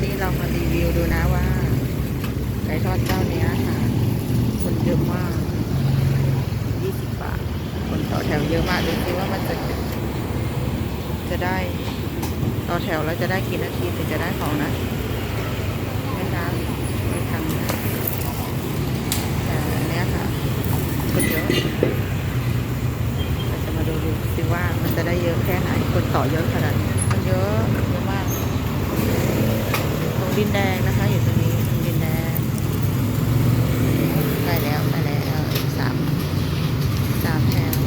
วันนี้เรามารีวิวดูนะว่าไก่ทอดเจ้าเนี้ยค่ะคนเยอะมาก 20 บาท คนต่อแถวเยอะมากดูสิว่ามันจะจะได้ต่อแถวแล้วจะได้กี่นาทีถึงจะได้ของนะไม่นานไม่ทำนะแต่เนี้ยค่ะคนเยอะเราจะมาดูดูสิว่ามันจะได้เยอะแค่ไหน คนต่อเยอะขนาดมันเยอะเยอะมาก ตรง ดินแดงนะคะอยู่ตรงนี้ตรงดินแดงใกล้แล้วใกล้แล้วอีกสามสามแถว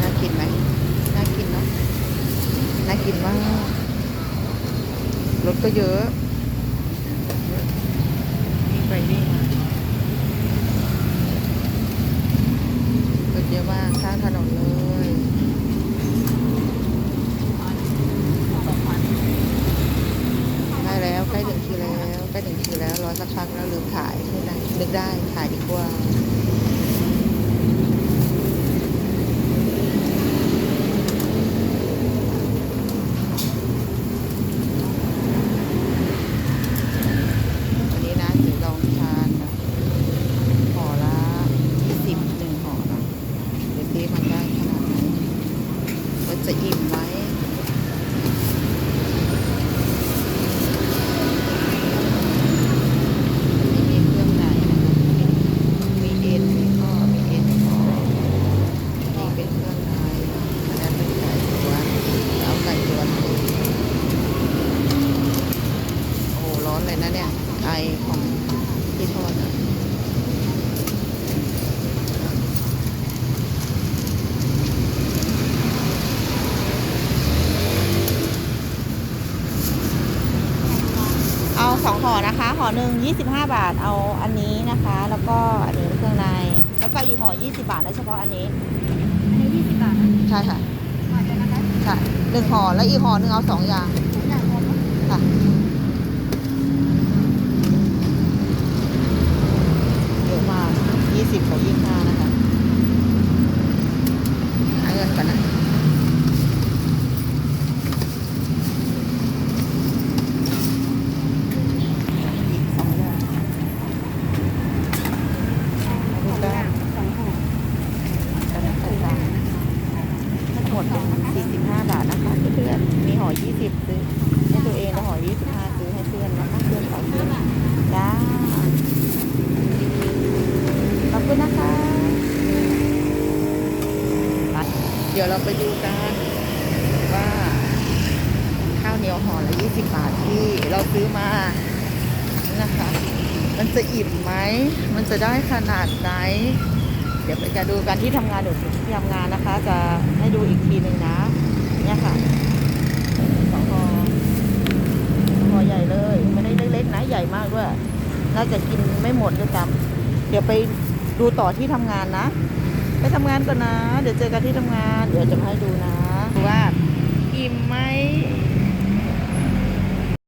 น่ากินไหมน่ากินเนาะ น่ากินมากรถก็เยอะวิ่งไปวิ่งมารถเยอะมากข้างถนนเลยใกล้แล้วใกล้ถึงคิวแล้วใกล้ถึงคิวแล้วรอสักพักแล้วลืมถ่ายใช่ไหมนึกได้ถ่ายดีกว่า วันนี้นะจะลองทานนะห่อละยี่สิบหนึ่งห่อนะเดี๋ยวซีมันได้ขนาดไหน มันจะอิ่มไหมไม่มีเครื่องในนะคะมีเอ็นมีข้อมีเอ็นข้อนี่เป็นเครื่องในอันนั้นเป็นไก่ล้วนเอาไก่ล้วนเลย โอ้ร้อนเลยนะเนี่ย ไอของที่ทอดอะเอาสองห่อ นะคะห่อหนึ่งยี่สิบห้าบาทเอาอันนี้นะคะ แล้วก็อันนี้เครื่องใน แล้วก็อีกห่อยี่สิบาทนะเฉพาะอันนี้ อันนี้ยี่สิบบาทนะใช่ค่ะหอเดียวนะคะค่ะหนึ่งห่อแล้วอีกห่อหนึ่งเอาสองอย่าง ทุกอย่างรวมนะค่ะ เยอะมากยี่สิบกับยี่ห้านะคะหาเงินก่อนนะ อีกสองอย่าง สองอย่างสองห่อ จะได้ใส่ตังค์ทั้งห มดเป็นสี่สิบาบาทนะคะเพื่อนๆมีห่อยี่สิบซื้อให้ตัวเองแล้วห่อยี่สิบห้าซื้อให้เพื่อนนะคะเพื่อนสอซื้อจ้าขอบคุณนะคะ เดี๋ยวเราไปดูกันว่าข้าวเหนียวห่อละยี่สิบบาทที่เราซื้อมานะคะ มันจะอิ่มไหม มันจะได้ขนาดไหน เดี๋ยวไปจะดูกันที่ทำงานเดี๋ยวที่ทำงานนะคะ จะให้ดูอีกทีหนึ่งนะเนี่ยค่ะสองหอหอใหญ่เลย ไม่ได้เล็กๆนะใหญ่มากด้วยน่าจะกินไม่หมดด้วยซ้ำเดี๋ยวไปดูต่อที่ทำงานนะ ไปทำงานก่อนนะ เดี๋ยวเจอกันที่ทำงาน เดี๋ยวจะมาให้ดูนะว่าอิ่มไหม